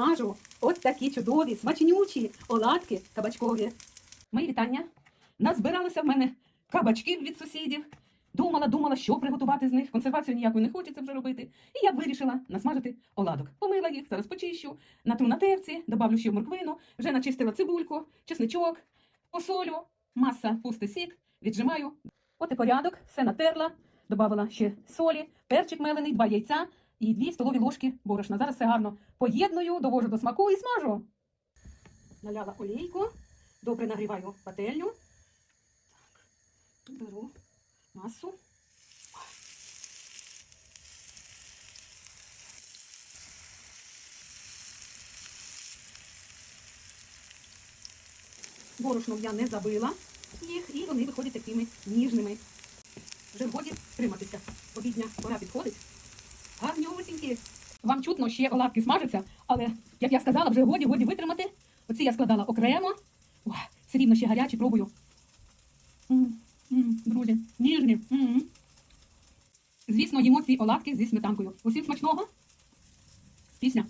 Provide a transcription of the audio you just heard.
Кажу, от такі чудові, смачнючі оладки кабачкові. Мої вітання. Назбиралося в мене кабачків від сусідів. Думала, думала, що приготувати з них. Консервацію ніякої не хочеться вже робити. І я вирішила насмажити оладок. Помила їх, зараз почищу, натру на терці, добавлю ще морквину, вже начистила цибульку, чесничок, посолю, маса пустий сік, віджимаю. От і порядок, все натерла, додавала ще солі, перчик мелений, два яйця і дві столові ложки борошна. Зараз все гарно поєдную, довожу до смаку і смажу. Наляла олійку, добре нагріваю пательню. Так, беру масу. Борошном я не забила їх, і вони виходять такими ніжними. Вже годі триматися. Обідня пора підходить. Чутно, ще оладки смажаться, але, як я сказала, вже годі, годі витримати. Оці я складала окремо. О, все рівно ще гарячі, пробую. М, м, Друзі, ніжні. М. Звісно, їмо ці оладки зі сметанкою. Усім смачного. Пісня.